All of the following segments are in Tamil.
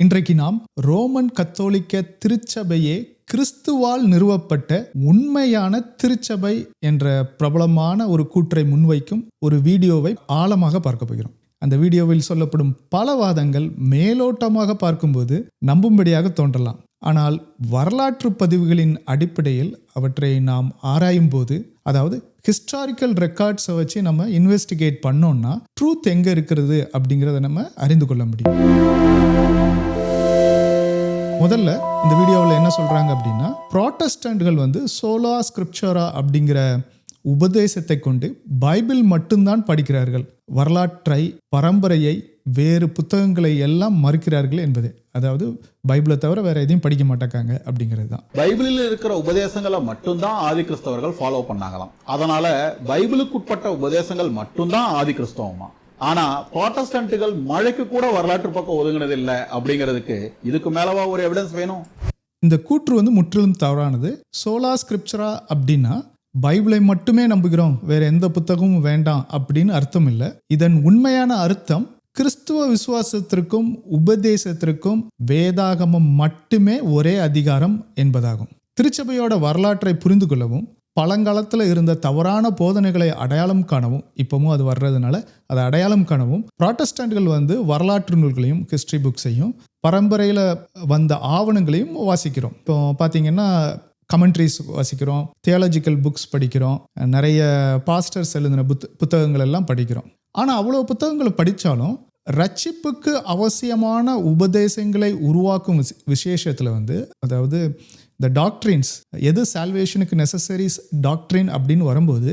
இன்றைக்கு நாம் ரோமன் கத்தோலிக்க திருச்சபையே கிறிஸ்துவால் நிறுவப்பட்ட உண்மையான திருச்சபை என்ற பிரபலமான ஒரு கூற்றை முன்வைக்கும் ஒரு வீடியோவை ஆழமாக பார்க்க போகிறோம். அந்த வீடியோவில் சொல்லப்படும் பல வாதங்கள் மேலோட்டமாக பார்க்கும்போது நம்பும்படியாக தோன்றலாம். ஆனால் வரலாற்று பதிவுகளின் அடிப்படையில் அவற்றை நாம் ஆராயும் போது அதாவது ஹிஸ்டாரிக்கல் ரெக்கார்ட்ஸை வச்சு நம்ம இன்வெஸ்டிகேட் பண்ணோம்னா ட்ரூத் எங்கே இருக்கிறது அப்படிங்கிறத நம்ம அறிந்து கொள்ள முடியும். முதல்ல இந்த வீடியோவில் என்ன சொல்கிறாங்க அப்படின்னா ப்ராட்டஸ்டன்ட்கள் வந்து சோலா ஸ்கிரிப்சரா அப்படிங்கிற உபதேசத்தை கொண்டு பைபிள் மட்டும்தான் படிக்கிறார்கள். வரலாற்றை பரம்பரையை வேறு புத்தகங்களை எல்லாம் மறுக்கிறார்கள் என்பது. அதாவது பைபிளை தவிர வேற எதையும் படிக்க மாட்டாங்க அப்படிங்கிறது தான். பைபிளில் இருக்கிற உபதேசங்களை மட்டும்தான் ஆதி கிறிஸ்தவர்கள் ஃபாலோ பண்ணாங்களாம். அதனால பைபிளுக்கு உட்பட்ட உபதேசங்கள் மட்டும்தான் ஆதி கிறிஸ்தவமா ஆனா ப்ராட்டஸ்டன்ட்டுகள் மழைக்கு கூட வரலாற்று பக்கம் ஒதுங்கினது இல்ல அப்படிங்கிறதுக்கு இதுக்கு மேலவா ஒரு எவிடன்ஸ் வேணும்? இந்த கூற்று வந்து முற்றிலும் தவறானது. சோலா ஸ்கிரிப்சரா அப்படின்னா பைபிளை மட்டுமே நம்புகிறோம் வேற எந்த புத்தகமும் வேண்டாம் அப்படின்னு அர்த்தம் இல்லை. இதன் உண்மையான அர்த்தம் கிறிஸ்துவ விசுவாசத்திற்கும் உபதேசத்திற்கும் வேதாகமம் மட்டுமே ஒரே அதிகாரம் என்பதாகும். திருச்சபையோட வரலாற்றை புரிந்து கொள்ளவும் பழங்காலத்தில் இருந்த தவறான போதனைகளை அடையாளம் காணவும் இப்பவும் அது வர்றதுனால அதை அடையாளம் காணவும் ப்ராட்டஸ்டன்ட்கள் வந்து வரலாற்று நூல்களையும் ஹிஸ்ட்ரி புக்ஸையும் பரம்பரையில் வந்த ஆவணங்களையும் வாசிக்கிறோம். இப்போ பார்த்தீங்கன்னா கமெண்ட்ரிஸ் வாசிக்கிறோம் தியாலஜிக்கல் புக்ஸ் படிக்கிறோம் நிறைய பாஸ்டர்ஸ் எழுதின புத் புத்தகங்கள் எல்லாம் படிக்கிறோம். ஆனால் அவ்வளோ புத்தகங்களை படித்தாலும் ரட்சிப்புக்கு அவசியமான உபதேசங்களை உருவாக்கும் விசேஷத்தில் வந்து அதாவது இந்த டாக்ட்ரின்ஸ் எது சால்வேஷனுக்கு நெசசரிஸ் டாக்ட்ரின் அப்படின்னு வரும்போது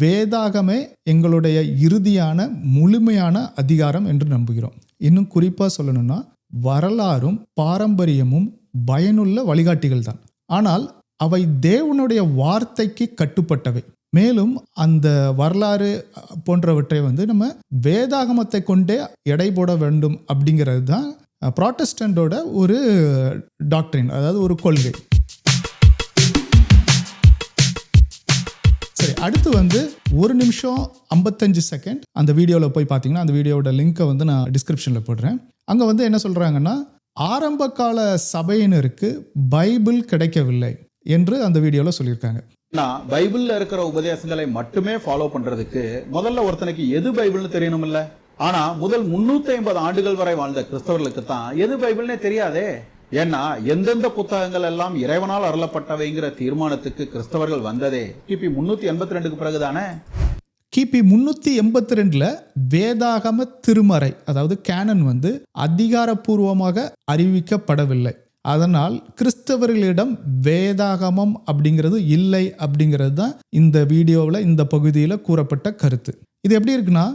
வேதாகமே எங்களுடைய இறுதியான முழுமையான அதிகாரம் என்று நம்புகிறோம். இன்னும் குறிப்பாக சொல்லணும்னா வரலாறும் பாரம்பரியமும் பயனுள்ள வழிகாட்டிகள் தான். ஆனால் அவை தேவனுடைய வார்த்தைக்கு கட்டுப்பட்டவை. மேலும் அந்த வரலாறு போன்றவற்றை வந்து நம்ம வேதாகமத்தை கொண்டே எடை போட வேண்டும் அப்படிங்கிறது தான் ப்ராட்டஸ்டண்டோட ஒரு டாக்டரின் அதாவது ஒரு கொள்கை. சரி அடுத்து வந்து ஒரு நிமிஷம் ஐம்பத்தஞ்சு செகண்ட் அந்த வீடியோவில் போய் பார்த்தீங்கன்னா அந்த வீடியோட லிங்க்கை வந்து நான் டிஸ்கிரிப்ஷனில் போடுறேன். அங்கே வந்து என்ன சொல்கிறாங்கன்னா ஆரம்ப கால சபையினருக்கு பைபிள் கிடைக்கவில்லை என்று அந்த வீடியோவில் சொல்லியிருக்காங்க. நான் பைபிள்ல இருக்கிற உபதேசங்களை மட்டுமே ஃபாலோ பண்றதுக்கு முதல்ல ஒருத்தனுக்கு எது பைபிள்னு தெரியணும்ல ஆனா முதல் 350 ஐம்பது ஆண்டுகள் வரை வாழ்ந்த கிறிஸ்தவர்களுக்கு தான் எது பைபிள்னே தெரியாதே. ஏன்னா எந்தெந்த புத்தகங்கள் எல்லாம் இறைவனால் அருளப்பட்டவைங்கிற தீர்மானத்துக்கு கிறிஸ்தவர்கள் வந்ததே. கிபி முன்னூத்தி எண்பத்தி ரெண்டுக்கு பிறகுதானே? கிபி முன்னூற்றி எண்பத்தி ரெண்டில் வேதாகம திருமறை அதாவது கேனன் வந்து அதிகாரப்பூர்வமாக அறிவிக்கப்படவில்லை. அதனால் கிறிஸ்தவர்களிடம் வேதாகமம் அப்படிங்கிறது இல்லை அப்படிங்கிறது தான் இந்த வீடியோவில் இந்த பகுதியில் கூறப்பட்ட கருத்து. இது எப்படி இருக்குன்னா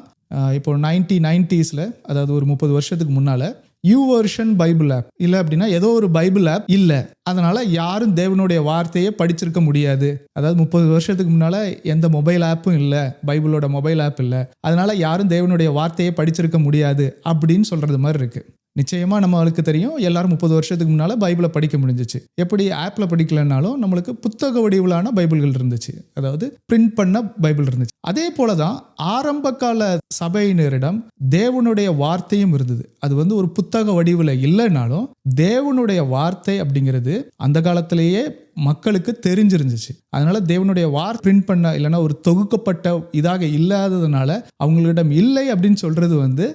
இப்போ நைன்டி நைன்டிஸில் அதாவது ஒரு முப்பது வருஷத்துக்கு முன்னால் யூ வெர்ஷன் பைபிள் ஆப் இல்லை அப்படின்னா ஏதோ ஒரு பைபிள் ஆப் இல்லை. அதனால் யாரும் தேவனுடைய வார்த்தையை படிச்சிருக்க முடியாது. அதாவது முப்பது வருஷத்துக்கு முன்னால் எந்த மொபைல் ஆப்பும் இல்லை பைபிளோட மொபைல் ஆப் இல்லை. அதனால் யாரும் தேவனுடைய வார்த்தையை படிச்சிருக்க முடியாது அப்படின்னு சொல்கிறது மாதிரி இருக்குது நிச்சயமா நம்மளுக்கு தெரியும். எல்லாரும் முப்பது வருஷத்துக்கு முன்னால பைபிளை படிக்க முடிஞ்சிச்சு. எப்படி ஆப்ல படிக்கலைன்னாலும் நம்மளுக்கு புத்தக வடிவிலான பைபிள்கள் இருந்துச்சு. அதாவது பிரிண்ட் பண்ண பைபிள் இருந்துச்சு. அதே போலதான் ஆரம்ப கால சபையினரிடம் தேவனுடைய வார்த்தையும் இருந்தது. அது வந்து ஒரு புத்தக வடிவில் இல்லைனாலும் தேவனுடைய வார்த்தை அப்படிங்கிறது அந்த காலத்திலேயே மக்களுக்கு தெரிஞ்சிருந்துச்சு. அதனால தேவனுடைய வார் பிரிண்ட் பண்ண இல்லைன்னா ஒரு தொகுக்கப்பட்ட இதாக இல்லாததுனால அவங்களிடம் இல்லை அப்படின்னு சொல்றது வந்து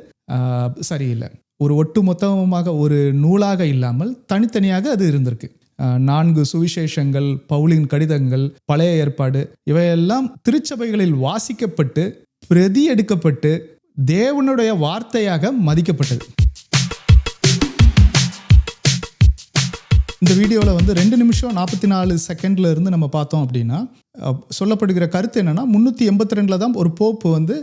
சரியில்லை. ஒரு ஒட்டுமொத்தமாக ஒரு நூலாக இல்லாமல் தனித்தனியாக அது இருந்திருக்கு. நான்கு சுவிசேஷங்கள் பவுலின் கடிதங்கள் பழைய ஏற்பாடு இவையெல்லாம் திருச்சபைகளில் வாசிக்கப்பட்டு பிரதி எடுக்கப்பட்டு தேவனுடைய வார்த்தையாக மதிக்கப்பட்டது. இந்த வீடியோவில் வந்து ரெண்டு நிமிஷம் நாற்பத்தி நாலு செகண்ட்ல இருந்து நம்ம பார்த்தோம் அப்படின்னா சொல்லப்படுகிற கருத்து என்னன்னா முந்நூற்றி எண்பத்தி ரெண்டில் தான் ஒரு போப்பு வந்து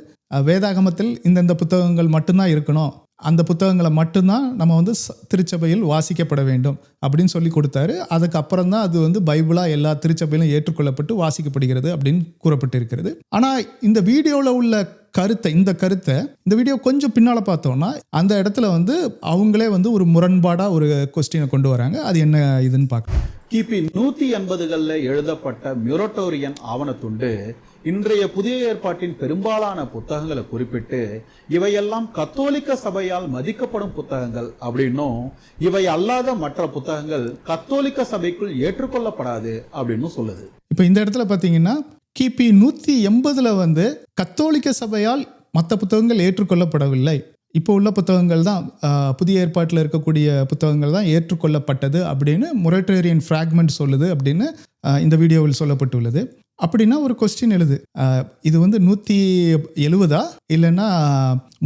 வேதாகமத்தில் இந்தந்த புத்தகங்கள் மட்டும்தான் இருக்கணும். அந்த புத்தகங்களை மட்டும்தான் நம்ம வந்து ச- திருச்சபையில் வாசிக்கப்பட வேண்டும் அப்படின்னு சொல்லி கொடுத்தாரு. அதுக்கப்புறம் தான் அது வந்து பைபிளாக எல்லா திருச்சபையிலும் ஏற்றுக்கொள்ளப்பட்டு வாசிக்கப்படுகிறது அப்படின்னு கூறப்பட்டிருக்கிறது. ஆனால் இந்த வீடியோவில் உள்ள கருத்தை இந்த கருத்தை இந்த வீடியோ கொஞ்சம் பின்னால் பார்த்தோம்னா அந்த இடத்துல வந்து அவங்களே வந்து ஒரு முரண்பாடாக ஒரு கொஸ்டினை கொண்டு வராங்க. அது என்ன இதுன்னு பார்க்கலாம். கிபி நூற்றி எண்பதுகளில் எழுதப்பட்ட மியூரோட்டோரியன் ஆவணத்துண்டு இன்றைய புதிய ஏற்பாட்டின் பெரும்பாலான புத்தகங்களை குறிப்பிட்டு இவையெல்லாம் கத்தோலிக்க சபையால் மதிக்கப்படும் புத்தகங்கள் அப்படின்னும் இவை அல்லாத மற்ற புத்தகங்கள் கத்தோலிக்க சபைக்குள் ஏற்றுக்கொள்ளப்படாது அப்படின்னு சொல்லுது. இப்போ இந்த இடத்துல பார்த்தீங்கன்னா கிபி நூற்றி எண்பதில் வந்து கத்தோலிக்க சபையால் மற்ற புத்தகங்கள் ஏற்றுக்கொள்ளப்படவில்லை. இப்போ உள்ள புத்தகங்கள் தான் புதிய ஏற்பாட்டில் இருக்கக்கூடிய புத்தகங்கள் தான் ஏற்றுக்கொள்ளப்பட்டது அப்படின்னு மொரட்டேரியன் ஃப்ராக்மெண்ட் சொல்லுது அப்படின்னு இந்த வீடியோவில் சொல்லப்பட்டுள்ளது. அப்படின்னா ஒரு கொஸ்டின் எழுது. இது வந்து நூற்றி எழுவதா? இல்லைன்னா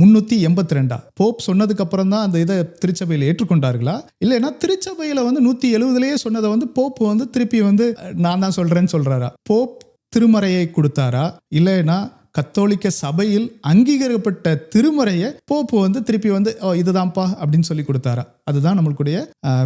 முந்நூற்றி எண்பத்தி ரெண்டா போப் சொன்னதுக்கு அப்புறம் தான் அந்த இதை திருச்சபையில் ஏற்றுக்கொண்டார்களா? இல்லைன்னா திருச்சபையில் வந்து நூற்றி எழுபதுலேயே சொன்னதை வந்து போப் வந்து திருப்பி வந்து நான் தான் சொல்கிறேன்னு சொல்கிறாரா போப் திருமறையை கொடுத்தாரா? இல்லைன்னா கத்தோலிக்க சபையில் அங்கீகரிக்கப்பட்ட திருமறையை போப்பு வந்து திருப்பி வந்து ஓ இதுதான்ப்பா அப்படின்னு சொல்லி கொடுத்தாரா? அதுதான் நம்மளுடைய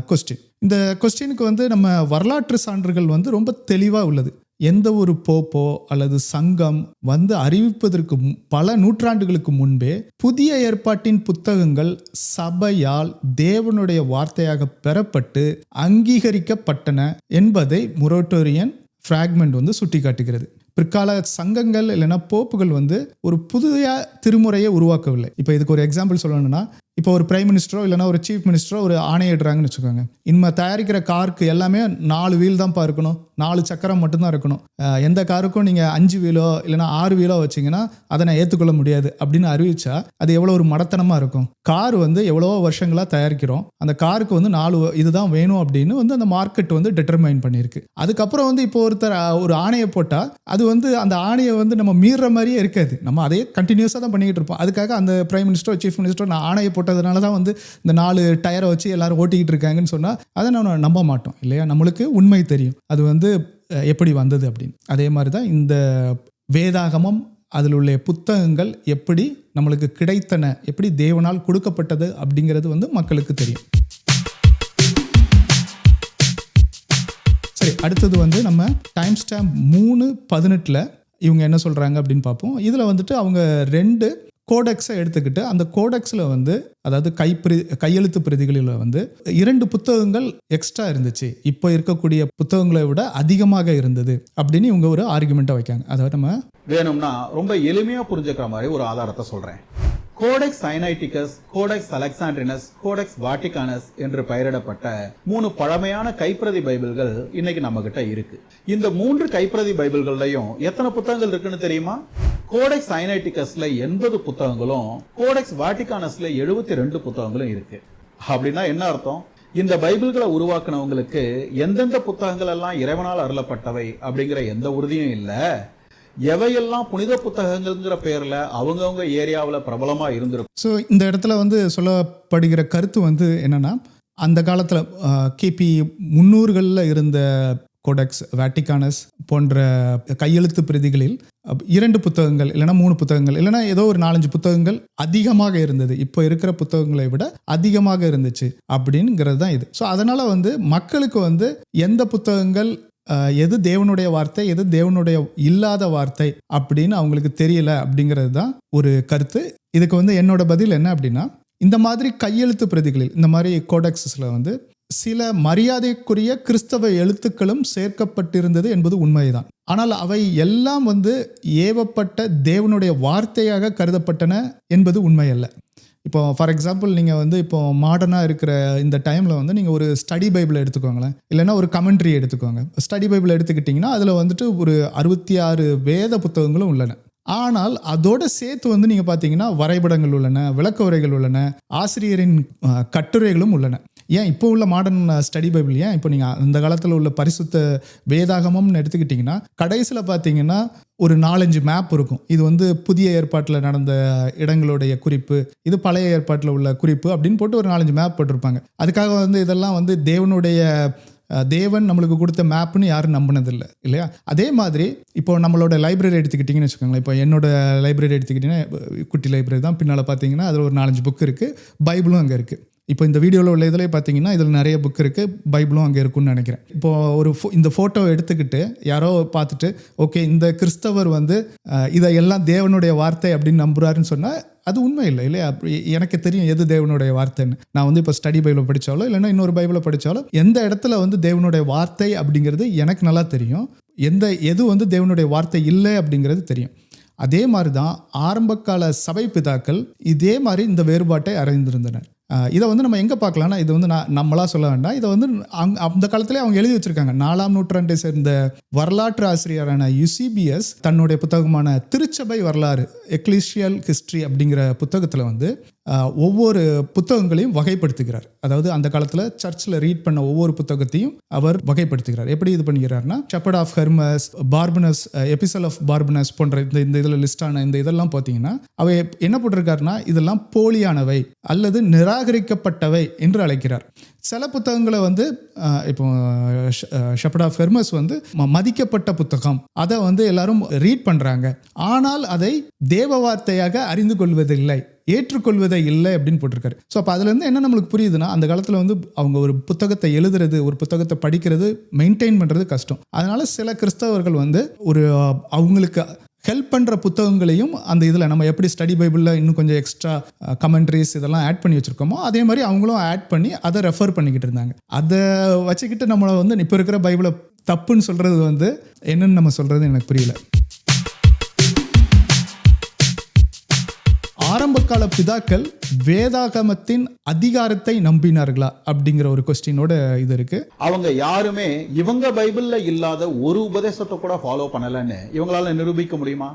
கொஸ்டின் இந்த கொஸ்டினுக்கு வந்து நம்ம வரலாற்று சான்றுகள் வந்து ரொம்ப தெளிவாக உள்ளது. எந்த ஒரு போப்போ அல்லது சங்கம் வந்து அறிவிப்பதற்கு பல நூற்றாண்டுகளுக்கு முன்பே புதிய ஏற்பாட்டின் புத்தகங்கள் சபையால் தேவனுடைய வார்த்தையாக பெறப்பட்டு அங்கீகரிக்கப்பட்டன என்பதை முரோட்டோரியன் ஃப்ராக்மெண்ட் வந்து சுட்டிக்காட்டுகிறது. பிற்கால சங்கங்கள் இல்லைன்னா போப்புகள் வந்து ஒரு புதிய திருமுறையை உருவாக்கவில்லை. இப்போ இதுக்கு ஒரு எக்ஸாம்பிள் சொல்லணும்னா இப்போ ஒரு பிரைம் மினிஸ்டரோ இல்லைன்னா ஒரு சீஃப் மினிஸ்டரோ ஒரு ஆணையிடுறாங்கன்னு வச்சுக்கோங்க. இனிமே தயாரிக்கிற காருக்கு எல்லாமே நாலு வீல் தான்ப்பா இருக்கணும். நாலு சக்கரம் மட்டும்தான் இருக்கணும். எந்த காருக்கும் நீங்கள் அஞ்சு வீலோ இல்லைனா ஆறு வீலோ வச்சிங்கன்னா அதை நான் ஏற்றுக்கொள்ள முடியாது அப்படின்னு அறிவிச்சா அது எவ்வளோ ஒரு மடத்தனமாக இருக்கும். கார் வந்து எவ்வளவோ வருஷங்களாக தயாரிக்கிறோம். அந்த காருக்கு வந்து நாலு இதுதான் வேணும் அப்படின்னு வந்து அந்த மார்க்கெட் வந்து டிட்டர்மைன் பண்ணியிருக்கு. அதுக்கப்புறம் வந்து இப்போ ஒருத்தர் ஒரு ஆணையை போட்டால் அது வந்து அந்த ஆணையை வந்து நம்ம மீறுற மாதிரியே இருக்காது. நம்ம அதே கண்டினியூஸாக தான் பண்ணிக்கிட்டு இருப்போம். அதுக்காக அந்த பிரைம் மினிஸ்டர் சீஃப் மினிஸ்டர் நான் ஆணையை போட்டதுனால தான் வந்து இந்த நாலு டயரை வச்சு எல்லாரும் ஓட்டிக்கிட்டு இருக்காங்கன்னு சொன்னால் அதை நம்ம நம்ப மாட்டோம் இல்லையா? நம்மளுக்கு உண்மை தெரியும். அது வந்து எப்படி வந்தது அப்படின்னு. அதே மாதிரி தான் இந்த வேதாகமம் அதில் உள்ள புத்தகங்கள் எப்படி நம்மளுக்கு கிடைத்தன எப்படி தேவனால் கொடுக்கப்பட்டது அப்படிங்கிறது வந்து மக்களுக்கு தெரியும். சரி அடுத்தது வந்து நம்ம டைம் ஸ்டாம்ப் மூணு பதினெட்டில் இவங்க என்ன சொல்கிறாங்க அப்படின்னு பார்ப்போம். இதில் வந்துட்டு அவங்க ரெண்டு கோடெக்ஸை எடுத்துக்கிட்டு அந்த கோடெக்ஸில் வந்து அதாவது கைப்பிரி கையெழுத்து பிரதிகளில் வந்து இரண்டு புத்தகங்கள் எக்ஸ்ட்ரா இருந்துச்சு. இப்போ இருக்கக்கூடிய புத்தகங்களை விட அதிகமாக இருந்தது அப்படின்னு இவங்க ஒரு ஆர்குமெண்ட்டை வைக்காங்க அதாவது நம்ம வேணும்னா ரொம்ப எளிமையாக புரிஞ்சுக்கிற மாதிரி ஒரு ஆதாரத்தை சொல்கிறேன் Codex Sinaiticus Codex Alexandrinus Codex Vaticanus என்று பெயரிடப்பட்ட மூணு பழமையான கைப்பிரதி பைபிள்கள் இன்னைக்கு நம்ம கிட்ட இருக்கு. இந்த மூன்று கைப்பிரதி பைபிள்கள்லயும் எத்தனை புத்தகங்கள் இருக்குன்னு தெரியுமா? கோடெக்ஸ் சைனைட்டிகஸ்ல எண்பது புத்தகங்களும் கோடெக்ஸ் வாட்டிகானஸ்ல எழுபத்தி ரெண்டு புத்தகங்களும் இருக்கு. அப்படின்னா என்ன அர்த்தம்? இந்த பைபிள்களை உருவாக்குனவங்களுக்கு எந்தெந்த புத்தகங்கள் எல்லாம் இறைவனால் அருளப்பட்டவை அப்படிங்கிற எந்த உறுதியும் இல்லை. எவையெல்லாம் புனித புத்தகங்கள்ங்கிற பேரில் அவங்கவுங்க ஏரியாவில் பிரபலமாக இருந்திருக்கும்? ஸோ இந்த இடத்துல வந்து சொல்லப்படுகிற கருத்து வந்து என்னென்னா அந்த காலத்தில் கிபி முன்னூறுகளில் இருந்த கோடெக்ஸ் வேட்டிகானஸ் போன்ற கையெழுத்து பிரதிகளில் இரண்டு புத்தகங்கள் இல்லைன்னா மூணு புத்தகங்கள் இல்லைன்னா ஏதோ ஒரு நாலஞ்சு புத்தகங்கள் அதிகமாக இருந்தது. இப்போ இருக்கிற புத்தகங்களை விட அதிகமாக இருந்துச்சு அப்படிங்கிறது தான் இது. ஸோ அதனால் வந்து மக்களுக்கு வந்து எந்த புத்தகங்கள் எது தேவனுடைய வார்த்தை எது தேவனுடைய இல்லாத வார்த்தை அப்படின்னு அவங்களுக்கு தெரியல அப்படிங்கிறது தான் ஒரு கருத்து. இதுக்கு வந்து என்னோட பதில் என்ன அப்படின்னா இந்த மாதிரி கையெழுத்து பிரதிகளில் இந்த மாதிரி கோடெக்ஸஸில் வந்து சில மரியாதைக்குரிய கிறிஸ்தவ எழுத்துக்களும் சேர்க்கப்பட்டிருந்தது என்பது உண்மைதான். ஆனால் அவை எல்லாம் வந்து ஏவப்பட்ட தேவனுடைய வார்த்தையாக கருதப்பட்டன என்பது உண்மையல்ல. இப்போ ஃபார் எக்ஸாம்பிள் நீங்கள் வந்து இப்போ மாடர்னாக இருக்கிற இந்த டைமில் வந்து நீங்கள் ஒரு ஸ்டடி பைபிள் எடுத்துக்கோங்களேன். இல்லைன்னா ஒரு கமெண்ட்ரி எடுத்துக்கோங்க. ஸ்டடி பைபிள் எடுத்துக்கிட்டிங்கன்னா அதில் வந்துட்டு ஒரு அறுபத்தி ஆறு வேத புத்தகங்களும் உள்ளன. ஆனால் அதோட சேர்த்து வந்து நீங்கள் பார்த்தீங்கன்னா வரைபடங்கள் உள்ளன விளக்க உரைகள் உள்ளன ஆசிரியரின் கட்டுரைகளும் உள்ளன. ஏன் இப்போ உள்ள மாடர்ன் ஸ்டடி பைபிள் ஏன் இப்போ நீங்கள் அந்த காலத்தில் உள்ள பரிசுத்த வேதாகமம்னு எடுத்துக்கிட்டிங்கன்னா கடைசியில் பார்த்தீங்கன்னா ஒரு நாலஞ்சு மேப் இருக்கும். இது வந்து புதிய ஏற்பாட்டில் நடந்த இடங்களுடைய குறிப்பு இது பழைய ஏற்பாட்டில் உள்ள குறிப்பு அப்படின்னு போட்டு ஒரு நாலஞ்சு மேப் போட்டிருப்பாங்க. அதுக்காக வந்து இதெல்லாம் வந்து தேவனுடைய uh, தேவன் நம்மளுக்கு கொடுத்த மேப்னு யாரும் நம்பினதில்லை இல்லையா? அதே மாதிரி இப்போ நம்மளோட லைப்ரரி எடுத்துக்கிட்டிங்கன்னு வச்சுக்கோங்களேன். இப்போ என்னோட லைப்ரரி எடுத்துக்கிட்டிங்கன்னா குட்டி லைப்ரரி தான். பின்னால் பார்த்தீங்கன்னா அதில் ஒரு நாலஞ்சு புக் இருக்குது பைபிளும் அங்கே இருக்குது இப்போ இந்த வீடியோவில் உள்ள இதில் பார்த்தீங்கன்னா இதில் நிறைய புக் இருக்குது பைபிளும் அங்கே இருக்கும்னு நினைக்கிறேன். இப்போது ஒரு ஃபோ இந்த ஃபோட்டோ எடுத்துக்கிட்டு யாரோ பார்த்துட்டு ஓகே இந்த கிறிஸ்தவர் வந்து இதை எல்லாம் தேவனுடைய வார்த்தை அப்படின்னு நம்புறாருன்னு சொன்னால் அது உண்மை இல்லை இல்லையா? அப்படி எனக்கு தெரியும் எது தேவனுடைய வார்த்தைன்னு. நான் வந்து இப்போ ஸ்டடி பைபிளை படித்தாலோ இல்லைன்னா இன்னொரு பைபிளை படித்தாலோ எந்த இடத்துல வந்து தேவனுடைய வார்த்தை அப்படிங்கிறது எனக்கு நல்லா தெரியும். எந்த எது வந்து தேவனுடைய வார்த்தை இல்லை அப்படிங்கிறது தெரியும். அதே மாதிரி தான் ஆரம்பகால சபை பிதாக்கள் இதே மாதிரி இந்த வேறுபாட்டை அறிந்திருந்தனர் இதை வந்து நம்ம எங்கே பார்க்கலாம்னா இது வந்து நான் நம்மளா சொல்ல வேண்டாம். இதை வந்து அங் அந்த காலத்திலே அவங்க எழுதி வச்சிருக்காங்க. நாலாம் நூற்றாண்டை சேர்ந்த வரலாற்று ஆசிரியரான யுசிபிஎஸ் தன்னுடைய புத்தகமான திருச்சபை வரலாறு எக்லிஷியல் ஹிஸ்ட்ரி அப்படிங்கிற புத்தகத்தில் வந்து ஒவ்வொரு புத்தகங்களையும் வகைப்படுத்துகிறார். அதாவது அந்த காலத்தில் சர்ச்சில் ரீட் பண்ண ஒவ்வொரு புத்தகத்தையும் அவர் வகைப்படுத்துகிறார். எப்படி இது பண்ணுகிறார்னா Shepherd of Hermas Barnabas epistle of Barnabas போன்ற இந்த இந்த இதில் லிஸ்டான இந்த இதெல்லாம் பார்த்தீங்கன்னா அவை என்ன போட்டிருக்காருன்னா இதெல்லாம் போலியானவை அல்லது நிராகரிக்கப்பட்டவை என்று அழைக்கிறார். சில புத்தகங்களை வந்து இப்போ ஷெப்பர்ட் ஃபெர்மஸ் வந்து ம- மதிக்கப்பட்ட புத்தகம். அதை வந்து எல்லாரும் ரீட் பண்ணுறாங்க ஆனால் அதை தேவ வார்த்தையாக அறிந்து கொள்வதில்லை ஏற்றுக்கொள்வதே இல்லை அப்படின்னு போட்டிருக்காரு. ஸோ அப்போ அதுலேருந்து என்ன நம்மளுக்கு புரியுதுன்னா அந்த காலத்தில் வந்து அவங்க ஒரு புத்தகத்தை எழுதுறது ஒரு புத்தகத்தை படிக்கிறது மெயின்டைன் பண்ணுறது கஷ்டம். அதனால சில கிறிஸ்தவர்கள் வந்து ஒரு அவங்களுக்கு ஹெல்ப் பண்ணுற புத்தகங்களையும் அந்த இதில் நம்ம எப்படி ஸ்டடி பைபிளில் இன்னும் கொஞ்சம் எக்ஸ்ட்ரா கமெண்ட்ரிஸ் uh, இதெல்லாம் ஆட் பண்ணி வச்சுருக்கோமோ அதே மாதிரி அவங்களும் ஆட் பண்ணி அதை ரெஃபர் பண்ணிக்கிட்டு இருந்தாங்க. அதை வச்சுக்கிட்டு நம்மளை வந்து இப்போ இருக்கிற பைபிளை தப்புன்னு சொல்கிறது வந்து என்னன்னு நம்ம சொல்கிறது எனக்கு புரியல. ஆரம்பகால பிதாக்கள் வேதாகமத்தின் அதிகாரத்தை நம்பினார்களா அப்படிங்கிற ஒரு கொஸ்டினோட இது இருக்கு. அவங்க யாருமே இவங்க பைபிள்ல இல்லாத ஒரு உபதேசத்தை கூட ஃபாலோ பண்ணலன்னு இவங்களால நிரூபிக்க முடியுமா?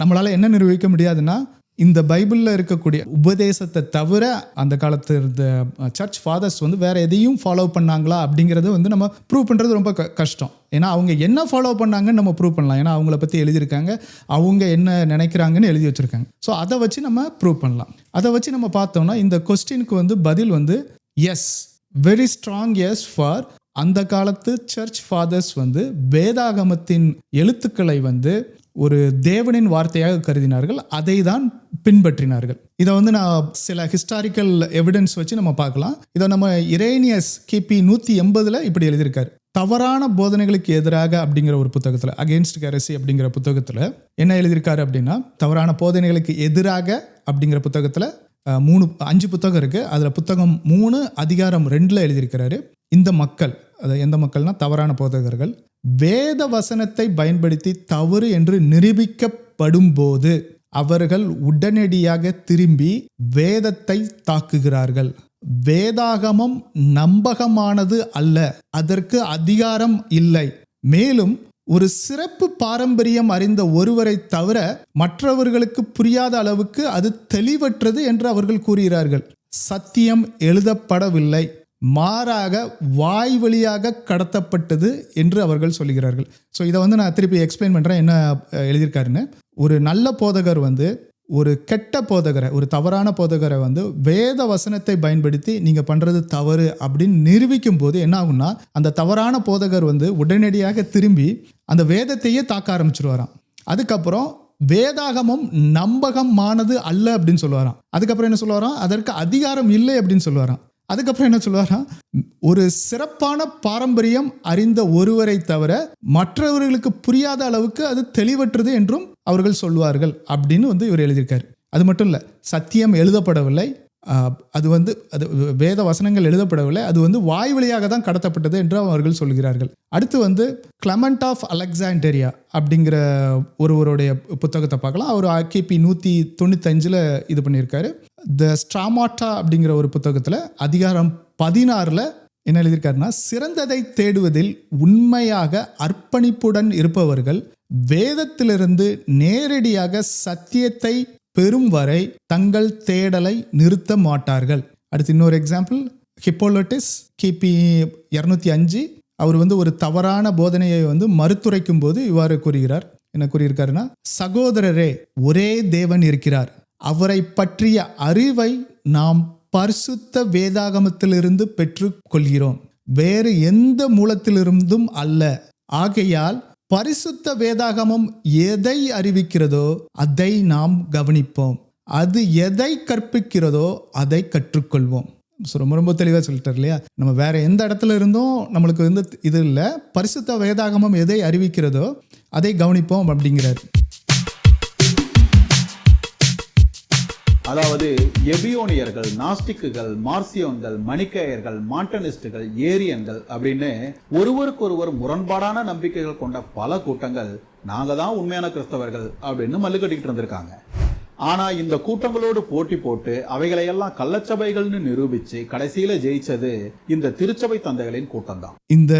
நம்மளால என்ன நிரூபிக்க முடியாதுன்னா இந்த பைபிளில் இருக்கக்கூடிய உபதேசத்தை தவிர அந்த காலத்து இருந்த சர்ச் ஃபாதர்ஸ் வந்து வேற எதையும் ஃபாலோ பண்ணாங்களா அப்படிங்கிறது வந்து நம்ம ப்ரூவ் பண்ணுறது ரொம்ப க- கஷ்டம். ஏன்னா அவங்க என்ன ஃபாலோ பண்ணாங்கன்னு நம்ம ப்ரூவ் பண்ணலாம். ஏன்னா அவங்கள பற்றி எழுதியிருக்காங்க. அவங்க என்ன நினைக்கிறாங்கன்னு எழுதி வச்சுருக்காங்க. ஸோ அதை வச்சு நம்ம ப்ரூவ் பண்ணலாம். அதை வச்சு நம்ம பார்த்தோம்னா இந்த கொஸ்டினுக்கு வந்து பதில் வந்து yes very strong yes for அந்த காலத்து சர்ச் ஃபாதர்ஸ் வந்து வேதாகமத்தின் எழுத்துக்களை வந்து ஒரு தேவனின் வார்த்தையாக கருதினார்கள் அதை தான் பின்பற்றினார்கள். இதை வந்து நான் சில ஹிஸ்டாரிக்கல் எவிடன்ஸ் வச்சு நம்ம பார்க்கலாம். இதை நம்ம இரேனியஸ் கிபி நூற்றி எண்பதில் இப்படி எழுதியிருக்காரு. தவறான போதனைகளுக்கு எதிராக அப்படிங்கிற ஒரு புத்தகத்தில் அகேன்ஸ்ட் கரசி அப்படிங்கிற புத்தகத்தில் என்ன எழுதியிருக்காரு அப்படின்னா தவறான போதனைகளுக்கு எதிராக அப்படிங்கிற புத்தகத்தில் மூணு அஞ்சு புத்தகம் இருக்குது அதில் புத்தகம் மூணு அதிகாரம் ரெண்டில் எழுதியிருக்கிறாரு. இந்த மக்கள் அது எந்த மக்கள்னா தவறான போதகர்கள் வேத வசனத்தை பயன்படுத்தி தவறு என்று நிரூபிக்கப்படும் போது அவர்கள் உடனடியாக திரும்பி வேதத்தை தாக்குகிறார்கள். வேதாகமம் நம்பகமானது அல்ல அதற்கு அதிகாரம் இல்லை. மேலும் ஒரு சிறப்பு பாரம்பரியம் அறிந்த ஒருவரை தவிர மற்றவர்களுக்கு புரியாத அளவுக்கு அது தெளிவற்றது என்று அவர்கள் கூறுகிறார்கள். சத்தியம் எழுதப்படவில்லை. மாறாக வாய் வழியாக கடத்தப்பட்டது என்று அவர்கள் சொல்லுகிறார்கள் ஸோ இதை வந்து நான் திருப்பி எக்ஸ்பிளைன் பண்ணுறேன் என்ன எழுதியிருக்காருன்னு. ஒரு நல்ல போதகர் வந்து ஒரு கெட்ட போதகரை ஒரு தவறான போதகரை வந்து வேத வசனத்தை பயன்படுத்தி நீங்கள் பண்ணுறது தவறு அப்படின்னு நிரூபிக்கும் போது என்ன ஆகும்னா அந்த தவறான போதகர் வந்து உடனடியாக திரும்பி அந்த வேதத்தையே தாக்க ஆரம்பிச்சிருவாராம். அதுக்கப்புறம் வேதாகமம் நம்பகமானது அல்ல அப்படின்னு சொல்லுவாராம். அதுக்கப்புறம் என்ன சொல்லுவாராம்? அதற்கு அதிகாரம் இல்லை அப்படின்னு சொல்லுவாராம். அதுக்கப்புறம் என்ன சொல்லுவாரா ஒரு சிறப்பான பாரம்பரியம் அறிந்த ஒருவரை தவிர மற்றவர்களுக்கு புரியாத அளவுக்கு அது தெளிவற்றது என்றும் அவர்கள் சொல்வார்கள் அப்படின்னு வந்து இவர் எழுதியிருக்காரு. அது மட்டும் இல்லை சத்தியம் எழுதப்படவில்லை அது வந்து அது வேத வசனங்கள் எழுதப்படவில்லை. அது வந்து வாய் வழியாக தான் கடத்தப்பட்டது என்று அவர்கள் சொல்கிறார்கள். அடுத்து வந்து கிளமெண்ட் ஆஃப் அலெக்சாண்டரியா அப்படிங்கிற ஒருவருடைய புத்தகத்தை பார்க்கலாம். அவர் கிபி நூற்றி தொண்ணூத்தஞ்சில் இது பண்ணியிருக்காரு. த ஸ்ட்ராமாட்டா அப்படிங்கிற ஒரு புத்தகத்தில் அதிகாரம் பதினாறில் என்ன எழுதியிருக்காருன்னா சிறந்ததை தேடுவதில் உண்மையாக அர்ப்பணிப்புடன் இருப்பவர்கள் வேதத்திலிருந்து நேரடியாக சத்தியத்தை பெறும் வரை தங்கள் தேடலை நிறுத்த மாட்டார்கள். அடுத்து இன்னொரு எக்ஸாம்பிள் ஹிப்போலட்டிஸ் கிபி இரநூத்தி அஞ்சு. அவர் வந்து ஒரு தவறான போதனையை வந்து மறுத்துரைக்கும் போது இவ்வாறு கூறுகிறார். என்ன கூறியிருக்காருன்னா சகோதரரே ஒரே தேவன் இருக்கிறார். அவரை பற்றிய அறிவை நாம் பரிசுத்த வேதாகமத்திலிருந்து பெற்று கொள்கிறோம் வேறு எந்த மூலத்திலிருந்தும் அல்ல. ஆகையால் பரிசுத்த வேதாகமம் எதை அறிவிக்கிறதோ அதை நாம் கவனிப்போம். அது எதை கற்பிக்கிறதோ அதை கற்றுக்கொள்வோம். ஸோ ரொம்ப ரொம்ப தெளிவாக சொல்லிட்டார் இல்லையா? நம்ம வேற எந்த இடத்துல இருந்தும் நம்மளுக்கு வந்து இது இல்லை. பரிசுத்த வேதாகமம் எதை அறிவிக்கிறதோ அதை கவனிப்போம் அப்படிங்கிறார். அதாவது எபியோனியர்கள் நாஸ்டிக்குகள் மார்சியோன்கள் மணிக்கயர்கள் மாண்டனிஸ்டுகள் ஏரியன்கள் அப்படின்னு ஒருவருக்கொருவர் முரண்பாடான நம்பிக்கைகள் கொண்ட பல கூட்டங்கள் நாங்கள் தான் உண்மையான கிறிஸ்தவர்கள் அப்படின்னு மல்லுக்கட்டிக்கிட்டு இருந்திருக்காங்க. ஆனா இந்த கூட்டங்களோடு போட்டி போட்டு அவைகளையெல்லாம் கள்ளச்சபைகள்னு நிரூபிச்சு கடைசியில ஜெயிச்சது இந்த திருச்சபை தந்தைகளின் கூட்டம்தான். இந்த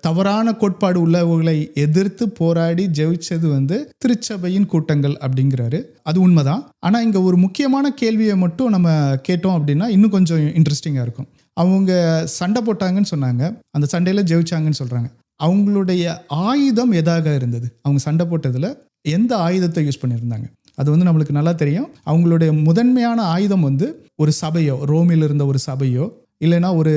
தவறான கோட்பாடு உள்ளவர்களை எதிர்த்து போராடி ஜெயிச்சது வந்து திருச்சபையின் கூட்டங்கள் அப்படிங்கிறாரு. அது உண்மைதான். ஆனால் இங்கே ஒரு முக்கியமான கேள்வியை மட்டும் நம்ம கேட்டோம் அப்படின்னா இன்னும் கொஞ்சம் இன்ட்ரெஸ்டிங்காக இருக்கும். அவங்க சண்டை போட்டாங்கன்னு சொன்னாங்க. அந்த சண்டையில் ஜெயிச்சாங்கன்னு சொல்கிறாங்க அவங்களுடைய ஆயுதம் எதாக இருந்தது? அவங்க சண்டை போட்டதில் எந்த ஆயுதத்தை யூஸ் பண்ணியிருந்தாங்க? அது வந்து நம்மளுக்கு நல்லா தெரியும். அவங்களுடைய முதன்மையான ஆயுதம் வந்து ஒரு சபையோ ரோமில் இருந்த ஒரு சபையோ இல்லைன்னா ஒரு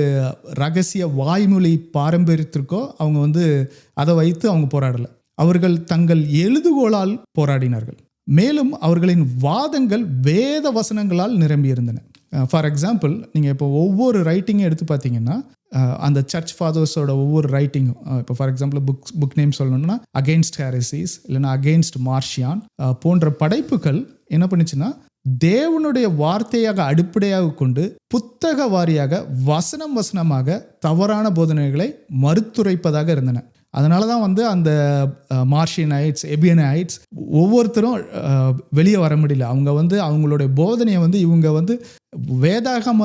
ரகசிய வாய்மொழி பாரம்பரியத்திற்கோ அவங்க வந்து அதை வைத்து அவங்க போராடலை. அவர்கள் தங்கள் எழுதுகோளால் போராடினார்கள். மேலும் அவர்களின் வாதங்கள் வேத வசனங்களால் நிரம்பியிருந்தன. ஃபார் எக்ஸாம்பிள் நீங்கள் இப்போ ஒவ்வொரு ரைட்டிங்கும் எடுத்து பார்த்தீங்கன்னா uh, அந்த சர்ச் ஃபாதர்ஸோட ஒவ்வொரு ரைட்டிங்கும் uh, இப்போ for example book book name சொல்லணும்னா அகெயின்ஸ்ட் ஹேரசிஸ் இல்லைன்னா அகெயின்ஸ்ட் மார்ஷியான் uh, போன்ற படைப்புகள் என்ன பண்ணுச்சுன்னா தேவனுடைய வார்த்தையாக அடிப்படையாக கொண்டு புத்தக வாரியாக வசனம் வசனமாக தவறான போதனைகளை மறுத்துரைப்பதாக இருந்தன. அதனால தான் வந்து அந்த மார்ஷியனைட்ஸ் எபியனைட்ஸ் ஒவ்வொருத்தரும் வெளியே வர முடியல. அவங்க வந்து அவங்களுடைய போதனையை வந்து இவங்க வந்து வேதாகம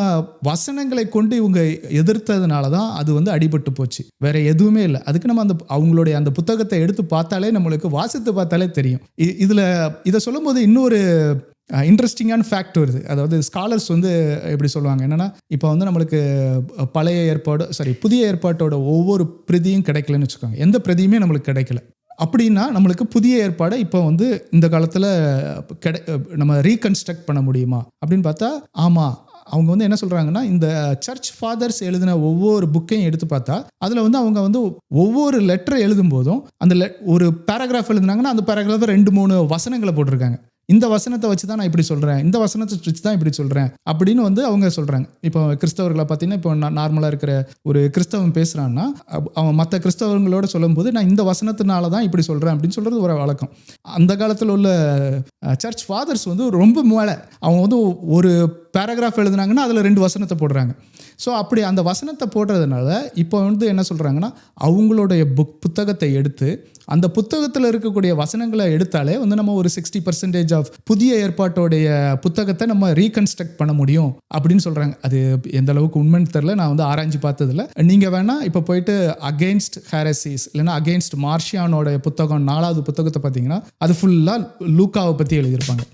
வசனங்களை கொண்டு இவங்க எதிர்த்ததுனால தான் அது வந்து அடிபட்டு போச்சு. வேற எதுவுமே இல்லை. அதுக்கு நம்ம அந்த அவங்களுடைய அந்த புத்தகத்தை எடுத்து பார்த்தாலே நம்மளுக்கு வாசித்து பார்த்தாலே தெரியும். இதில் இதை சொல்லும்போது இன்னொரு இன்ட்ரெஸ்டிங்கான ஃபேக்ட் வருது. அதாவது ஸ்காலர்ஸ் வந்து எப்படி சொல்லுவாங்க? என்னென்னா இப்போ வந்து நம்மளுக்கு பழைய ஏற்பாடு சாரி புதிய ஏற்பாட்டோட ஒவ்வொரு பிரதியும் கிடைக்கலன்னு வச்சுக்கோங்க. எந்த பிரதியுமே நம்மளுக்கு கிடைக்கல. அப்படின்னா நம்மளுக்கு புதிய ஏற்பாடை இப்போ வந்து இந்த காலத்தில் கிடை நம்ம ரீகன்ஸ்ட்ரக்ட் பண்ண முடியுமா? அப்படின்னு பார்த்தா ஆமாம் அவங்க வந்து என்ன சொல்கிறாங்கன்னா இந்த சர்ச் ஃபாதர்ஸ் எழுதின ஒவ்வொரு புக்கையும் எடுத்து பார்த்தா அதில் வந்து அவங்க வந்து ஒவ்வொரு லெட்டரை எழுதும் போதும் அந்த லெ ஒரு பேராகிராஃப் எழுதுனாங்கன்னா அந்த பேராகிராஃபில் ரெண்டு மூணு வசனங்களை போட்டிருக்காங்க. இந்த வசனத்தை வச்சு தான் நான் இப்படி சொல்கிறேன் இந்த வசனத்தை வச்சு தான் இப்படி சொல்கிறேன் அப்படின்னு வந்து அவங்க சொல்கிறாங்க இப்போ கிறிஸ்தவர்களை பார்த்தீங்கன்னா இப்போ நார்மலாக இருக்கிற ஒரு கிறிஸ்தவன் பேசுகிறான்னா அவன் மற்ற கிறிஸ்தவங்களோட சொல்லும்போது நான் இந்த வசனத்தினால தான் இப்படி சொல்கிறேன் அப்படின்னு சொல்கிறது ஒரு வழக்கம். அந்த காலத்தில் உள்ள சர்ச் ஃபாதர்ஸ் வந்து ரொம்ப மேலே. அவங்க வந்து ஒரு பேராகிராஃப் எழுதுனாங்கன்னா அதில் ரெண்டு வசனத்தை போடுறாங்க. ஸோ அப்படி அந்த வசனத்தை போடுறதுனால இப்போ வந்து என்ன சொல்கிறாங்கன்னா அவங்களுடைய புக் புத்தகத்தை எடுத்து அந்த புத்தகத்தில் இருக்கக்கூடிய வசனங்களை எடுத்தாலே வந்து நம்ம ஒரு சிக்ஸ்டி பர்சன்டேஜ் ஆஃப் புதிய ஏற்பாட்டோடைய புத்தகத்தை நம்ம ரீகன்ஸ்ட்ரக்ட் பண்ண முடியும் அப்படின்னு சொல்கிறாங்க அது எந்த அளவுக்கு உண்மைன்னு தெரில நான் வந்து ஆராய்ஞ்சு பார்த்ததில்ல. நீங்கள் வேணால் இப்போ போயிட்டு அகெயின்ஸ்ட் ஹேரசிஸ் இல்லைன்னா அகெயின்ஸ்ட் மார்ஷியானோட புத்தகம் நாலாவது புத்தகத்தை பார்த்தீங்கன்னா அது ஃபுல்லாக லூக்காவை பற்றி எழுதியிருப்பாங்க.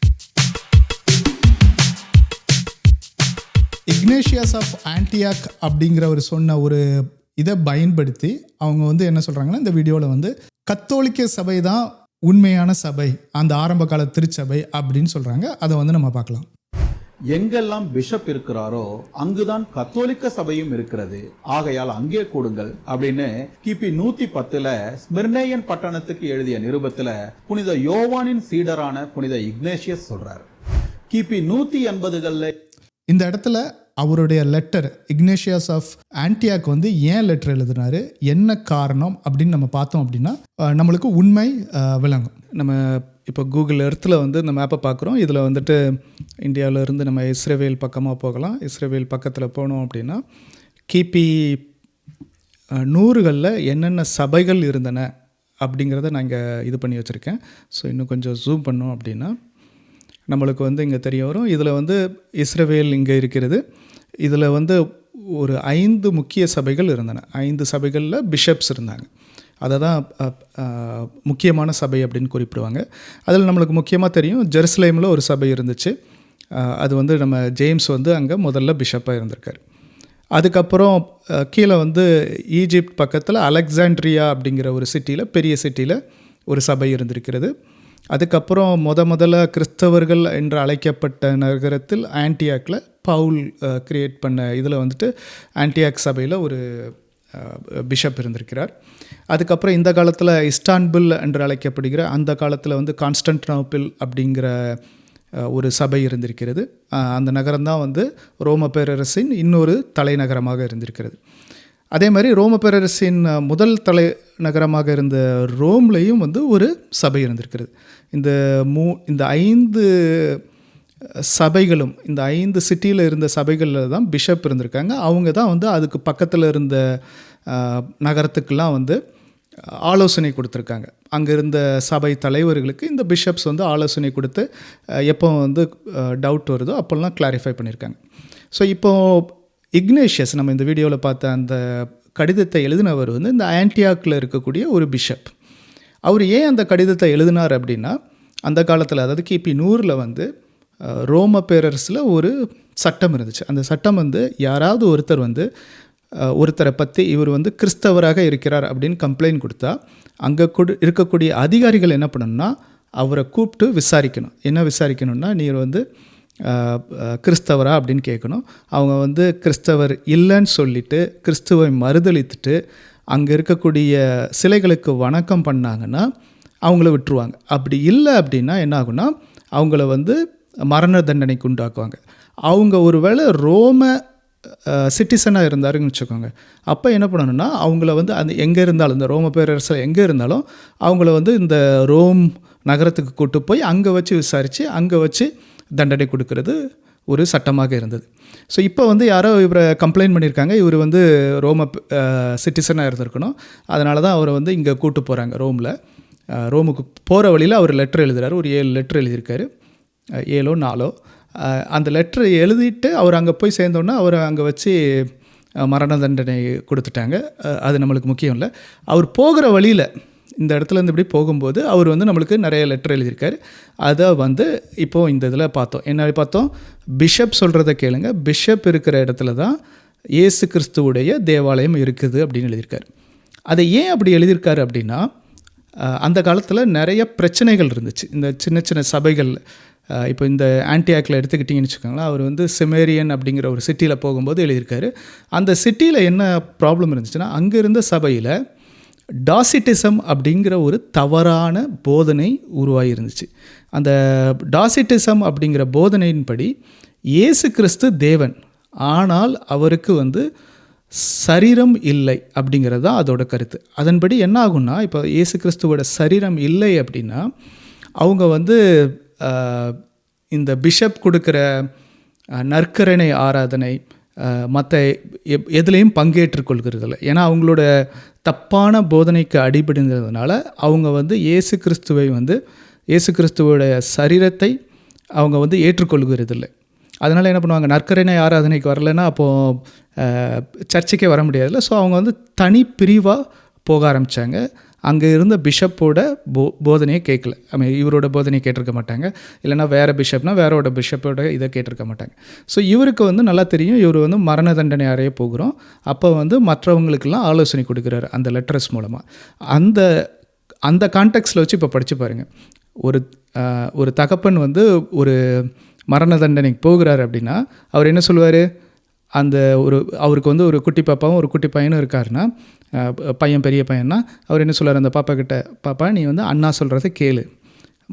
இக்னேஷியஸ் ஆஃப் ஆன்டியாக் அப்படிங்கிற ஒரு சொன்ன ஒரு இதை பயன்படுத்தி அவங்க வந்து என்ன சொல்கிறாங்கன்னா இந்த வீடியோவில் வந்து கத்தோலிக்க சபை தான் உண்மையான சபை அந்த ஆரம்ப கால திருச்சபை அப்படின்னு சொல்கிறாங்க அதை வந்து நம்ம பார்க்கலாம். எங்கெல்லாம் பிஷப் இருக்கிறாரோ அங்குதான் கத்தோலிக்க சபையும் இருக்கிறது. ஆகையால் அங்கே கூடுங்கள் அப்படின்னு கிபி நூத்தி பத்துல ஸ்மிர்னேயன் பட்டணத்துக்கு எழுதிய நிருபத்துல புனித யோவானின் சீடரான புனித இக்னேஷியஸ் சொல்றார். கிபி நூத்தி எண்பதுகள்ல இந்த இடத்துல அவருடைய லெட்டர் இக்னேஷியஸ் ஆஃப் ஆன்டியாக் வந்து ஏன் லெட்டர் எழுதினாரு? என்ன காரணம் அப்படின்னு நம்ம பார்த்தோம் அப்படின்னா நம்மளுக்கு உண்மை விளங்கும். நம்ம இப்போ கூகுள் எர்த்தில் வந்து இந்த மேப்பை பார்க்குறோம். இதில் வந்துட்டு இந்தியாவிலேருந்து நம்ம இஸ்ரேவேல் பக்கமாக போகலாம். இஸ்ரேவேல் பக்கத்தில் போனோம் அப்படின்னா கிபி நூறுகளில் என்னென்ன சபைகள் இருந்தன அப்படிங்கிறத நான் இங்கே இது பண்ணி வச்சுருக்கேன். ஸோ இன்னும் கொஞ்சம் ஜூம் பண்ணோம் அப்படின்னா நம்மளுக்கு வந்து இங்கே தெரிய வரும். இதில் வந்து இஸ்ரவேல் இங்கே இருக்கிறது. இதில் வந்து ஒரு ஐந்து முக்கிய சபைகள் இருந்தன. ஐந்து சபைகளில் பிஷப்ஸ் இருந்தாங்க. அதை தான் முக்கியமான சபை அப்படின்னு குறிப்பிடுவாங்க. அதில் நம்மளுக்கு முக்கியமாக தெரியும் ஜெருசலேமில் ஒரு சபை இருந்துச்சு. அது வந்து நம்ம ஜேம்ஸ் வந்து அங்கே முதல்ல பிஷப்பாக இருந்திருக்கார். அதுக்கப்புறம் கீழே வந்து ஈஜிப்ட் பக்கத்தில் அலெக்சாண்ட்ரியா அப்படிங்கிற ஒரு சிட்டியில் பெரிய சிட்டியில் ஒரு சபை இருந்திருக்கிறது. அதுக்கப்புறம் முத முதல்ல கிறிஸ்தவர்கள் என்று அழைக்கப்பட்ட நகரத்தில் ஆன்டியாக்கில் பவுல் கிரியேட் பண்ண இதில் வந்துட்டு ஆன்டியாக் சபையில் ஒரு பிஷப் இருந்திருக்கிறார். அதுக்கப்புறம் இந்த காலத்தில் இஸ்டான்புல் என்று அழைக்கப்படுகிற அந்த காலத்தில் வந்து கான்ஸ்டன்டினோப்பிள் அப்படிங்கிற ஒரு சபை இருந்திருக்கிறது. அந்த நகரம்தான் வந்து ரோம பேரரசின் இன்னொரு தலைநகரமாக இருந்திருக்கிறது. அதே மாதிரி ரோம பேரரசின் முதல் தலைநகரமாக இருந்த ரோம்லேயும் வந்து ஒரு சபை இருந்திருக்கிறது. இந்த மூ இந்த ஐந்து சபைகளும் இந்த ஐந்து சிட்டியில் இருந்த சபைகளில் தான் பிஷப் இருந்திருக்காங்க. அவங்க தான் வந்து அதுக்கு பக்கத்தில் இருந்த நகரத்துக்கெல்லாம் வந்து ஆலோசனை கொடுத்துருக்காங்க. அங்கே இருந்த சபை தலைவர்களுக்கு இந்த பிஷப்ஸ் வந்து ஆலோசனை கொடுத்து எப்போ வந்து டவுட் வருதோ அப்போல்லாம் கிளாரிஃபை பண்ணியிருக்காங்க ஸோ இப்போது இக்னேஷியஸ் நம்ம இந்த வீடியோவில் பார்த்த அந்த கடிதத்தை எழுதினவர் வந்து இந்த ஆன்டியாக்கில் இருக்கக்கூடிய ஒரு பிஷப் அவர் ஏன் அந்த கடிதத்தை எழுதினார் அப்படின்னா அந்த காலத்தில் அதாவது கிபி நூறில் வந்து ரோம பேரரசில் ஒரு சட்டம் இருந்துச்சு. அந்த சட்டம் வந்து யாராவது ஒருத்தர் வந்து ஒருத்தரை பற்றி இவர் வந்து கிறிஸ்தவராக இருக்கிறார் அப்படின்னு கம்ப்ளைண்ட் கொடுத்தா அங்கே கொடு இருக்கக்கூடிய அதிகாரிகள் என்ன பண்ணணும்னா அவரை கூப்பிட்டு விசாரிக்கணும். என்ன விசாரிக்கணும்னா நீர் வந்து கிறிஸ்தவரா அப்படின்னு கேட்கணும். அவங்க வந்து கிறிஸ்தவர் இல்லைன்னு சொல்லிட்டு கிறிஸ்துவை மறுதளித்துட்டு அங்கே இருக்கக்கூடிய சிலைகளுக்கு வணக்கம் பண்ணாங்கன்னா அவங்கள விட்டுருவாங்க. அப்படி இல்லை அப்படின்னா என்ன ஆகும்னா அவங்கள வந்து மரண தண்டனைக்கு உண்டாக்குவாங்க. அவங்க ஒருவேளை ரோம சிட்டிசனாக இருந்தாருன்னு வச்சுக்கோங்க. அப்போ என்ன பண்ணணும்னா அவங்கள வந்து அந்த எங்கே இருந்தாலும் இந்த ரோம பேரரசில் எங்கே இருந்தாலும் அவங்கள வந்து இந்த ரோம் நகரத்துக்கு கூட்டு போய் அங்கே வச்சு விசாரித்து அங்கே வச்சு தண்டனை கொடுக்கறது ஒரு சட்டமாக இருந்தது. ஸோ இப்போ வந்து யாரோ இவரை கம்ப்ளைண்ட் பண்ணியிருக்காங்க. இவர் வந்து ரோம சிட்டிசனாக இருந்திருக்கணும். அதனால தான் அவரை வந்து இங்கே கூட்டு போகிறாங்க ரோமில் ரோமுக்கு போகிற வழியில் அவர் லெட்டர் எழுதுகிறார் ஒரு ஏழு லெட்டர் எழுதியிருக்காரு. ஏழோ நாலோ. அந்த லெட்டர் எழுதிட்டு அவர் அங்கே போய் சேர்ந்தோன்னே அவர் அங்கே வச்சு மரண தண்டனை கொடுத்துட்டாங்க. அது நம்மளுக்கு முக்கியம் இல்லை. அவர் போகிற வழியில் இந்த இடத்துலேருந்து இப்படி போகும்போது அவர் வந்து நம்மளுக்கு நிறைய லெட்டர் எழுதியிருக்காரு. அதை வந்து இப்போது இந்த இதில் பார்த்தோம். என்ன பார்த்தோம்? பிஷப் சொல்கிறத கேளுங்க. பிஷப் இருக்கிற இடத்துல தான் இயேசு கிறிஸ்துவுடைய தேவாலயம் இருக்குது அப்படின்னு எழுதியிருக்காரு. அதை ஏன் அப்படி எழுதியிருக்காரு அப்படின்னா அந்த காலத்தில் நிறைய பிரச்சனைகள் இருந்துச்சு. இந்த சின்ன சின்ன சபைகள் இப்போ இந்த ஆன்டியாக்கில் எடுத்துக்கிட்டிங்கன்னு வச்சுக்கோங்களேன் அவர் வந்து செமேரியன் அப்படிங்கிற ஒரு சிட்டியில் போகும்போது எழுதியிருக்காரு. அந்த சிட்டியில் என்ன ப்ராப்ளம் இருந்துச்சுன்னா அங்கே இருந்த சபையில் டாசிட்டிசம் அப்படிங்கிற ஒரு தவறான போதனை உருவாகி இருந்துச்சு அந்த டாசிட்டிசம் அப்படிங்கிற போதனையின்படி இயேசு கிறிஸ்து தேவன் ஆனால் அவருக்கு வந்து சரீரம் இல்லை அப்படிங்கிறது தான் அதோட கருத்து. அதன்படி என்ன ஆகும்னா இப்போ இயேசு கிறிஸ்துவோட சரீரம் இல்லை அப்படின்னா அவங்க வந்து இந்த பிஷப் கொடுக்குற நற்கரணை ஆராதனை மற்ற எப் எதுலேயும் பங்கேற்றுக்கொள்கிறதில்ல ஏன்னா அவங்களோட தப்பான போதனைக்கு அடிபடுங்கிறதுனால அவங்க வந்து இயேசு கிறிஸ்துவை வந்து இயேசு கிறிஸ்துவோட சரீரத்தை அவங்க வந்து ஏற்றுக்கொள்கிறதில்லை. அதனால் என்ன பண்ணுவாங்க நற்கரணை ஆராதனைக்கு வரலைன்னா அப்போது சர்ச்சுக்கே வர முடியாதுல்ல. ஸோ அவங்க வந்து தனி பிரிவாக போக ஆரம்பித்தாங்க அங்கே இருந்த பிஷப்போட போ போதனையை கேட்கல. ஐ மீன் இவரோட போதனையை கேட்டிருக்க மாட்டாங்க. இல்லைனா வேறு பிஷப்னா வேறோட பிஷப்போட இதை கேட்டிருக்க மாட்டாங்க. ஸோ இவருக்கு வந்து நல்லா தெரியும். இவர் வந்து மரண தண்டனை அறைய போகிறோம். அப்போ வந்து மற்றவங்களுக்கெல்லாம் ஆலோசனை கொடுக்குறாரு அந்த லெட்டர்ஸ் மூலமாக அந்த அந்த கான்டெக்ட்ஸில் வச்சு இப்போ படித்து பாருங்கள் ஒரு ஒரு தகப்பன் வந்து ஒரு மரண தண்டனைக்கு போகிறாரு அப்படின்னா அவர் என்ன சொல்லுவார்? அந்த ஒரு அவருக்கு வந்து ஒரு குட்டி பாப்பாவும் ஒரு குட்டி பையனும் இருக்காருன்னா பையன் பெரிய பையன்னா அவர் என்ன சொல்கிறார் அந்த பாப்பா கிட்ட பாப்பா நீ வந்து அண்ணா சொல்கிறத கேளு.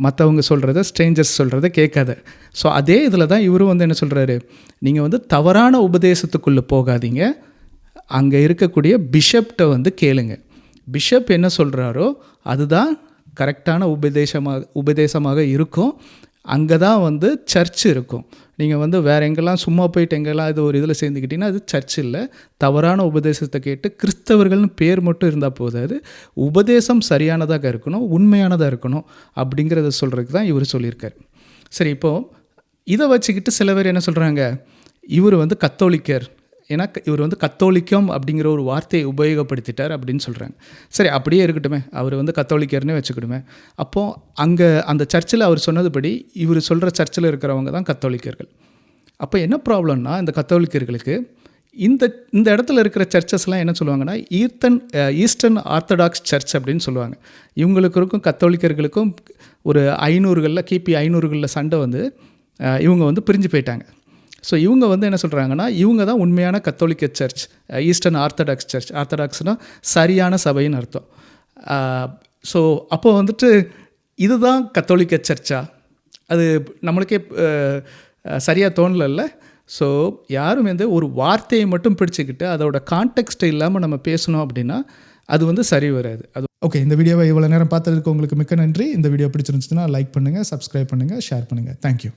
மற்றவங்க சொல்கிறத ஸ்ட்ரேஞ்சர்ஸ் சொல்கிறத கேட்காத. ஸோ அதே இதில் தான் இவரும் வந்து என்ன சொல்கிறாரு நீங்கள் வந்து தவறான உபதேசத்துக்குள்ளே போகாதீங்க. அங்கே இருக்கக்கூடிய பிஷப்கிட்ட வந்து கேளுங்க. பிஷப் என்ன சொல்கிறாரோ அதுதான் கரெக்டான உபதேசமாக உபதேசமாக இருக்கும். அங்கே தான் வந்து சர்ச் இருக்கும். நீங்கள் வந்து வேறு எங்கெல்லாம் சும்மா போயிட்டு எங்கெல்லாம் இது ஒரு இதில் சேர்ந்துக்கிட்டிங்கன்னா அது சர்ச் இல்லை. தவறான உபதேசத்தை கேட்டு கிறிஸ்தவர்கள்னு பேர் மட்டும் இருந்தால் போதாது. உபதேசம் சரியானதாக இருக்கணும் உண்மையானதாக இருக்கணும் அப்படிங்கிறத சொல்கிறதுக்கு தான் இவர் சொல்லியிருக்கார். சரி இப்போது இதை வச்சுக்கிட்டு சில பேர் என்ன சொல்கிறாங்க இவர் வந்து கத்தோலிக்கர். ஏன்னா க- இவர் வந்து கத்தோலிக்கம் அப்படிங்கிற ஒரு வார்த்தையை உபயோகப்படுத்திட்டார் அப்படின்னு சொல்கிறாங்க சரி அப்படியே இருக்கட்டுமே. அவர் வந்து கத்தோலிக்கர்னே வச்சுக்கிடுமே. அப்போது அங்கே அந்த சர்ச்சில் அவர் சொன்னதுபடி இவர் சொல்கிற சர்ச்சில் இருக்கிறவங்க தான் கத்தோலிக்கர்கள். அப்போ என்ன ப்ராப்ளம்னா இந்த கத்தோலிக்கர்களுக்கு இந்த இந்த இடத்துல இருக்கிற சர்ச்சஸ்லாம் என்ன சொல்லுவாங்கன்னா ஈர்த்தன் ஈஸ்டர்ன் ஆர்த்தடாக்ஸ் சர்ச் அப்படின்னு சொல்லுவாங்க. இவங்களுக்கு இருக்கும் கத்தோலிக்கர்களுக்கும் ஒரு ஐநூறுகளில் கிபி ஐநூறுகளில் சண்டை வந்து இவங்க வந்து பிரிஞ்சு போயிட்டாங்க. ஸோ இவங்க வந்து என்ன சொல்கிறாங்கன்னா இவங்க தான் உண்மையான கத்தோலிக்க சர்ச் ஈஸ்டர்ன் ஆர்த்தடாக்ஸ் சர்ச் ஆர்த்தடாக்ஸ்னால் சரியான சபைன்னு அர்த்தம். Uh, ஸோ அப்போ வந்துட்டு இதுதான் கத்தோலிக்க சர்ச்சா அது நம்மளுக்கே uh, uh, சரியாக தோணலல்ல? ஸோ யாரும் வந்து ஒரு வார்த்தையை மட்டும் பிடிச்சிக்கிட்டு அதோட கான்டெக்ட் இல்லாமல் நம்ம பேசணும் அப்படின்னா அது வந்து சரி வராது. அது ஓகே இந்த வீடியோவை இவ்வளோ நேரம் பார்த்ததுக்கு உங்களுக்கு மிக்க நன்றி. இந்த வீடியோ பிடிச்சிருந்துச்சுன்னா லைக் பண்ணுங்கள் சப்ஸ்கிரைப் பண்ணுங்கள் ஷேர் பண்ணுங்கள் தேங்க்யூ